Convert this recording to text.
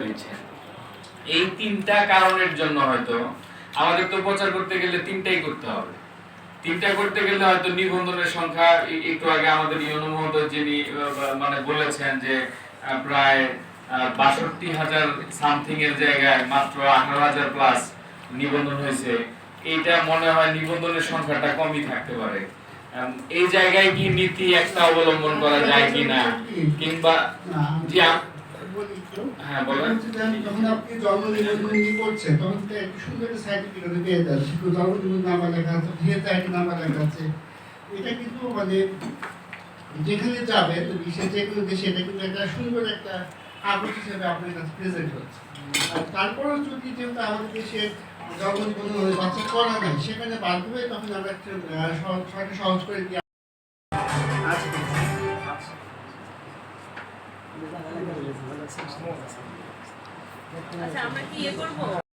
হয়েছে। এই তিনটা কারণের জন্য হয়তো আমাদের তো প্রচার করতে গেলে তিনটাই করতে হবে। তিনটা করতে গেলে হয়তো নিবন্ধনের সংখ্যা একটু আগে আমাদের যিনি মানে বলেছেন যে প্রায় বাষট্টি হাজার সামথিং এর জায়গায় মাত্র আঠারো হাজার প্লাস নিবন্ধন হয়েছে। এইটা মনে হয় নিবন্ধনের সংখ্যাটা কমই থাকতে পারে। এই জায়গায় কি নীতি একটা অবলম্বন করা যায় কিনা? কিংবা বলি। একটু। হ্যাঁ বলেন যখন আপনি জন্ম নিবন্ধন করছেন তখন তো একটা সুন্দর সার্টিফিকেট পেয়ে যান জন্ম নিবন্ধন নাম্বার লেখা আছে ভিএতে আইডি নাম্বার লেখা আছে। এটা কিন্তু মানে যেখানে যাবে সে যে কোনো দেশে এটা কিন্তু একটা সুন্দর একটা কাগজ হিসেবে আপনার কাছে প্রেজেন্ট হচ্ছে। আর তারপরেও যদি যেহেতু আমাদের দেশে জন্ম নিবন্ধন বাচ্চা করা নাই সেখানে বাধ্য হয়ে তখন আমরা একটা সহজ করে দিয়ে আচ্ছা আমরা কি ইয়ে করব?